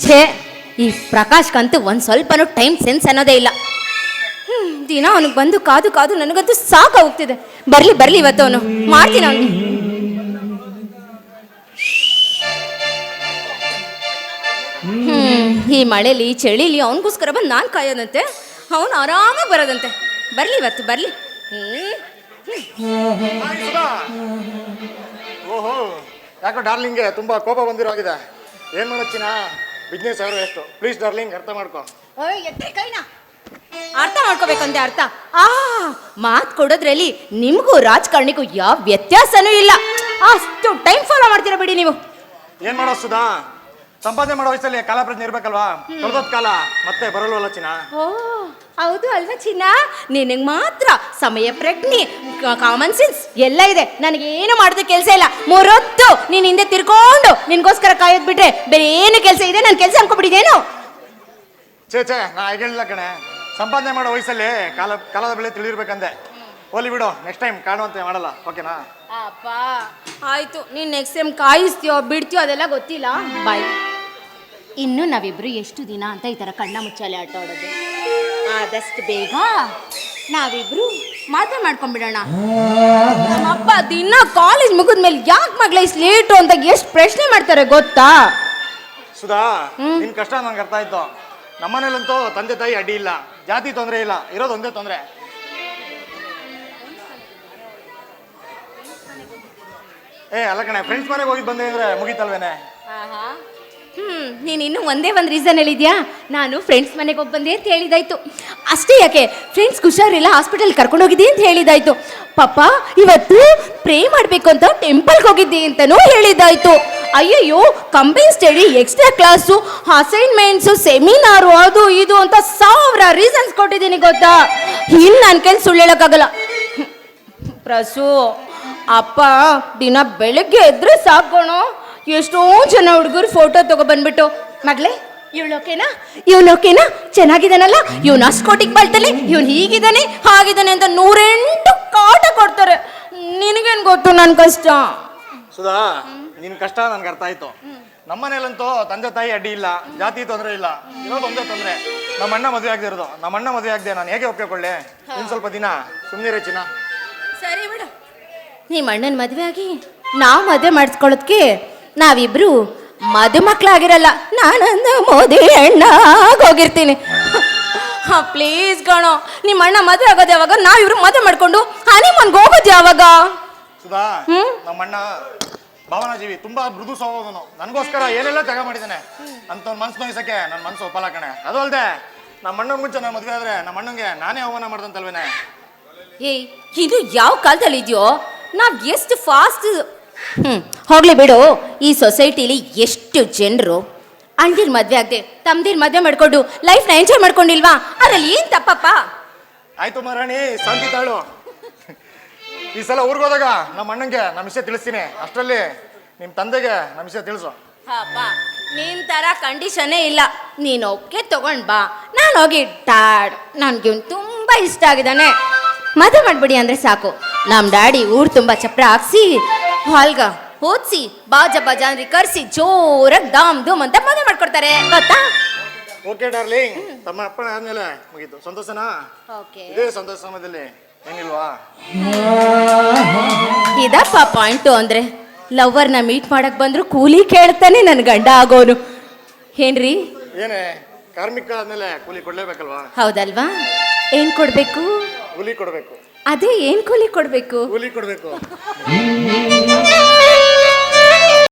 ಛೇ, ಈ ಪ್ರಕಾಶ್ಗಂತೂ ಒಂದು ಸ್ವಲ್ಪನೂ ಟೈಮ್ ಸೆನ್ಸ್ ಅನ್ನೋದೇ ಇಲ್ಲ. ದಿನ ಅವನಿಗೆ ಬಂದು ಕಾದು ಕಾದು ನನಗಂತೂ ಸಾಕು ಹೋಗ್ತಿದೆ. ಬರ್ಲಿ ಬರ್ಲಿ ಇವತ್ತು ಅವನು. ಮಾಡ್ತೀನಿ ಅವನಿಗೆ. ಈ ಮಳೆಲಿ ಚಳಿಲಿ ಅವನಿಗೋಸ್ಕರ ಬಂದು ನಾನು ಕಾಯೋದಂತೆ. ಅವನು ಆರಾಮಾಗಿ ಬರೋದಂತೆ. ಬರ್ಲಿ ಇವತ್ತು, ಬರ್ಲಿ. ಹಾಯ್ ಸುಧಾ. ಓಹೋ ಯಾಕೋ ಡಾರ್ಲಿಂಗ್ಗೆ ತುಂಬಾ ಕೋಪ ಬಂದಿರೋ ಆಗಿದೆ ಏನ್ ಮಾಡೋಚ್ಚಿನ ಬಿಸ್ನೆಸ್ ಅವರು ಎಷ್ಟು? ಪ್ಲೀಸ್ ಡಾರ್ಲಿಂಗ್ ಅರ್ಥ ಮಾಡ್ಕೊ. ಓಯ್, ಎತ್ತಿ ಕೈನ. ಅರ್ಥ ಮಾಡ್ಕೋಬೇಕಂತೆ ಅರ್ಥ. ಆ ಮಾತ್ ಕೊಡೋದ್ರಲ್ಲಿ ನಿಮಗೂ ರಾಜಕಾರಣಿಗೂ ಯಾವ ವ್ಯತ್ಯಾಸನೂ ಇಲ್ಲ. ಅಷ್ಟು ಟೈಮ್ ಫಾಲೋ ಮಾಡ್ತೀರಾ ಬಿಡಿ ನೀವು. ಏನ್ ಮಾಡೋ ಸುಧಾ? ಸಂಪಾದನೆ ಮಾಡೋ ವಯಸ್ಸಲ್ಲಿ ಕಾಲ ಪ್ರಜ್ಞೆ ಇರ್ಬೇಕಲ್ವಾ? ಕಳೆದೋದ್ ಕಾಲ ಮತ್ತೆ ಬರಲ್ವಲ್ಲ ಚಿನ್ನ? ಓ ಹೌದು ಅಲ್ವಾ ಚಿನ್ನ? ನಿನಗೆ ಮಾತ್ರ ಸಮಯ ಪ್ರಜ್ಞೆ ಕಾಮನ್ ಸೆನ್ಸ್ ಎಲ್ಲ ಇದೆ. ನನಗೆ ಏನು ಮಾಡೋದು ಕೆಲಸ ಇಲ್ಲ. ಮೂರೊತ್ತು ನೀನ್ ಹಿಂದೆ ತಿರ್ಕೊಂಡು ನಿನ್ಗೋಸ್ಕರ ಕಾಯೋದ್ ಬಿಟ್ರೆ ಬೇರೆ ಏನು ಕೆಲಸ ಇದೆ? ನನ್ನ ಕೆಲಸ ಅನ್ಕೊಬಿಟ್ಟಿದೇನು ಛೇ ಛೇ ನಾ ಈಗ ಹೇಳಿಲ್ಲ ಕಣೆ. ಸಂಪಾದನೆ ಮಾಡೋ ವಯಸ್ಸಲ್ಲಿ ಕಾಲ ಕಾಲದ ಬೆಳೆ ತಿಳಿರ್ಬೇಕಂದೆ. ಹೋಲಿ ಬಿಡು ನೆಕ್ಸ್ಟ್ ಟೈಮ್ ಕಾಣುವಂತೆ ಮಾಡಲ್ಲ. ಓಕೆನಾ? ಅಪ್ಪ ಆಯ್ತು. ನೀನ್ ನೆಕ್ಸ್ಟ್ ಟೈಮ್ ಕಾಯಿಸ್ತೀಯೋ ಬಿಡ್ತೀಯೋ ಅದೆಲ್ಲ ಗೊತ್ತಿಲ್ಲ. ಬಾಯ್ ಇನ್ನು ನಾವಿಬ್ರು ಎಷ್ಟು ದಿನ ಅಂತ ಈ ಥರ ಕಣ್ಣ ಮುಚ್ಚಾಲೆ ಆಟ ಆಡೋದು? ಆದಷ್ಟು ಬೇಗ ನಾವಿಬ್ರು ಮಾತ್ರ ಮಾಡ್ಕೊಂಡ್ಬಿಡೋಣ. ನಮ್ಮಪ್ಪ ದಿನ ಕಾಲೇಜ್ ಮುಗಿದ ಮೇಲೆ ಯಾಕೆ ಮಗಳ ಇಷ್ಟು ಲೇಟು ಅಂತ ಎಷ್ಟು ಪ್ರಶ್ನೆ ಮಾಡ್ತಾರೆ ಗೊತ್ತಾ? ಸುಧಾ ನಿನ್ ಕಷ್ಟ ನಂಗೆ ಅರ್ಥ ಆಯ್ತು. ನಮ್ಮನೇಲಂತೂ ತಂದೆ ತಾಯಿ ಅಡ್ಡಿ ಇಲ್ಲ. ಜಾತಿ ತೊಂದರೆ ಇಲ್ಲ. ಇರೋದು ಒಂದೇ ತೊಂದರೆ. ಏ ಅಲ್ಲ ಕಣೆ ಫ್ರೆಂಡ್ಸ್ ಮನೆಗೆ ಹೋಗಿ ಬಂದೆ ಅಂದ್ರೆ ಮುಗೀತಲ್ವೇನೆ? ಹ್ಮ್, ನೀನು ಇನ್ನು ಒಂದೇ ಒಂದು ರೀಸನ್ ಹೇಳಿದ್ಯಾ ನಾನು ಫ್ರೆಂಡ್ಸ್ ಮನೆಗೆ ಹೋಗಿ ಬಂದೆ ಅಂತ ಹೇಳಿದಾಯ್ತು. ಅಷ್ಟೇ ಯಾಕೆ? ಫ್ರೆಂಡ್ಸ್ ಹುಷಾರಿಲ್ಲ ಹಾಸ್ಪಿಟಲ್ ಕರ್ಕೊಂಡು ಹೋಗಿದ್ದೆ ಅಂತ ಹೇಳಿದಾಯ್ತು. ಪಾಪ, ಇವತ್ತು ಪ್ರೇ ಮಾಡಬೇಕು ಅಂತ ಟೆಂಪಲ್ಗೆ ಹೋಗಿದ್ದಿ ಅಂತನೂ ಹೇಳಿದಾಯ್ತು. ಅಯ್ಯಯ್ಯೋ combine study extra class assignments seminar ಅದು ಇದು ಅಂತ ಸಾವಿರ ರೀಸನ್ಸ್ ಕೊಟ್ಟಿದ್ದೀನಿ ಗೊತ್ತಾ? ಇನ್ನು ನನ್ನ ಕೈಲಿ ಸುಳ್ಳು ಹೇಳೋಕ್ಕಾಗಲ್ಲ. ಪ್ರಸು, ಅಪ್ಪ, ದಿನ ಬೆಳಗ್ಗೆ ಎದ್ರೆ ಸಾಕೋಣು ಎಷ್ಟೋ ಜನ ಹುಡುಗರು ಫೋಟೋ ತಗೊಬಂದ್ಬಿಟ್ಟು ಮಗಳೇ ಇವಳೋಕೆನಾ ಓಕೆನಾ ಇವನು ಓಕೆನಾ ಚೆನ್ನಾಗಿದ್ದಾನಲ್ಲ? ಇವನು ಅಸ್ಕೋಟಿಗೆ ಬಳ್ತಲ್ಲಿ ಇವ್ನು ಹೀಗಿದ್ದಾನೆ ಹಾಗಿದ್ದಾನೆ ಅಂತ ನೂರೆಂಟು ಕಾಟ ಕೊಡ್ತಾರೆ. ನಿನಗೇನು ಗೊತ್ತು ನನ್ನ ಕಷ್ಟ? ಸುಧಾ ನಿನ್ ಕಷ್ಟ ನನ್ಗೆ ಅರ್ಥ ಆಯ್ತು. ನಮ್ಮನೇಲಂತೂ ತಂದೆ ತಾಯಿ ಅಡ್ಡಿ ಇಲ್ಲ ಜಾತಿ ತೊಂದರೆ ಇಲ್ಲ. ಇರೋದು ಒಂದೇ ತೊಂದರೆ. ನಮ್ಮ ಅಣ್ಣ ಮದುವೆ ಆಗದೆ ಇರೋದು. ನಮ್ಮ ಅಣ್ಣ ಮದುವೆ ಆಗದೆ ನಾನು ಹೇಗೆ ಒಪ್ಪಿಕೊಳ್ಳೆ? ಇನ್ನು ಸ್ವಲ್ಪ ದಿನ ಸುಮ್ಮನೆ ಚಿನ್ನ. ಸರಿ ಬಿಡು. ನಿಮ್ಮ ಅಣ್ಣನ ಮದುವೆ ಆಗಿ ನಾವು ಮದುವೆ ಮಾಡಿಸ್ಕೊಳ್ಳೋದಕ್ಕೆ ನಾವಿಬ್ರು ಮದುಮಕ್ಳಾಗಿರಲ್ಲ. ನಾನಂದ ಮೋದಿ ಅಣ್ಣ ಹೋಗಿರ್ತೀನಿ. ಹಾ ಪ್ಲೀಸ್ ಕಣೋ ನಿಮ್ಮ ಅಣ್ಣ ಮದುವೆ ಆಗೋದು ಯಾವಾಗ? ನಾವಿಬ್ರು ಮದುವೆ ಮಾಡ್ಕೊಂಡು ಹನಿಮನ್ಗೆ ಹೋಗೋದು ಯಾವಾಗ? ಸುಧಾ ಹ್ಮ್? ನಮ್ಮ ಅಣ್ಣ ಭಾವನಾ ಜೀವಿ ತುಂಬಾ ಮೃದು ಸಹೋದನು ನನಗೋಸ್ಕರ ಏನೆಲ್ಲ ತ್ಯಾಗ ಮಾಡಿದ್ದಾನೆ ಅಂತ ಮನ್ಸು ನೋಯಿಸಕ್ಕೆ ನನ್ನ ಮನ್ಸು ಒಪ್ಪಲ್ಲ ಕಣೆ. ಅದು ಅಲ್ಲದೆ ನಮ್ಮ ಅಣ್ಣನ ಮುಂಚೆ ನಾನು ಮದುವೆ ಆದ್ರೆ ನಮ್ಮ ಅಣ್ಣಂಗೆ ನಾನೇ ಅವಮಾನ ಮಾಡ್ದಂತಲ್ವೇನೆ. ಏಯ್ ಇದು ಯಾವ ಕಾಲದಲ್ಲಿ ಇದೆಯೋ? ನಾವು ಎಷ್ಟು ಫಾಸ್ಟ್ ಹ್ಮ್. ಹೋಗ್ಲಿ ಬಿಡು. ಈ ಸೊಸೈಟಿಲಿ ಎಷ್ಟು ಜನರು. ಅಣ್ದಿರ್ ಮದ್ವೆ ಆಗದೆ ತಮ್ದಿರ್ ಮದ್ವೆ ಮಾಡ್ಕೊಂಡು ಲೈಫ್ನ ಎಂಜಾಯ್ ಮಾಡ್ಕೊಂಡಿಲ್ವಾ? ಅದ್ರಲ್ಲಿ ಏನ್ ತಪ್ಪಪ್ಪ? ಆಯ್ತು ಮಹಾರಾಣಿ ಶಾಂತಿ ತಾಳು. ಈ ಸಲ ಊರಿಗೆ ಹೋದಾಗ ನಮ್ಮ ಅಣ್ಣಂಗೆ ನಮ್ಮ ವಿಷಯ ತಿಳಿಸ್ತೀನಿ. ಅಷ್ಟರಲ್ಲಿ ನಿಮ್ಮ ತಂದೆಗೆ ನಮ್ಮ ವಿಷಯ ತಿಳಿಸು. ಅಪ್ಪ ನಿನ್ ತರ ಕಂಡೀಷನೇ ಇಲ್ಲ. ನೀನು ಒಪ್ಪಿಗೆ ತಗೊಂಡ್ ಬಾ. ನಾನು ಹೋಗಿ ಡ್ಯಾಡ್ ನನ್ಗೆ ಇವ್ನು ತುಂಬಾ ಇಷ್ಟ ಆಗಿದ್ದಾನೆ. ಮದುವೆ ಮಾಡ್ಬಿಡಿ ಅಂದ್ರೆ ಸಾಕು. ನಮ್ ಡ್ಯಾಡಿ ಊರ್ ತುಂಬಾ ಚಪ್ರ ಹಾಕ್ಸಿ ಹಾಲ್ಗ ಓದ್ಸಿ ಬಾಜ ಬಾಜ ಅಂದ್ರೆ ಕರ್ಸಿ ಜೋರಾಗಿ ದಾಮ್ ಧೂಮ್ ಅಂತ ಮದುವೆ ಮಾಡ್ಕೊಡ್ತಾರೆ. ಗೊತ್ತಾ? ಓಕೆ ಡಾರ್ಲಿಂಗ್ ತಮ್ಮ ಆದ್ಮೇಲೆ ಮುಗೀತು. ಸಂತೋಷನಾ? ಓಕೆ ಇದೇ ಸಂತೋಷ ಸಮಯದಲ್ಲಿ. ಏನಿಲ್ವಾ? ಇದಪ್ಪ ಪಾಯಿಂಟು ಅಂದ್ರೆ ಲವರ್ನ ಮೀಟ್ ಮಾಡಕ್ ಬಂದ್ರು ಕೂಲಿ ಕೇಳ್ತಾನೆ ನನ್ ಗಂಡ ಆಗೋನು. ಏನ್ರಿ? ಏನೇ ಕಾರ್ಮಿಕ ಆದ್ಮೇಲೆ ಕೂಲಿ ಕೊಡ್ಲೇಬೇಕಲ್ವಾ? ಹೌದಲ್ವಾ? ಏನ್ ಕೊಡ್ಬೇಕು? ಕೂಲಿ ಕೊಡಬೇಕು. ಅದೇ ಏನ್ ಕೂಲಿ ಕೊಡ್ಬೇಕು? ಕೂಲಿ ಕೊಡಬೇಕು.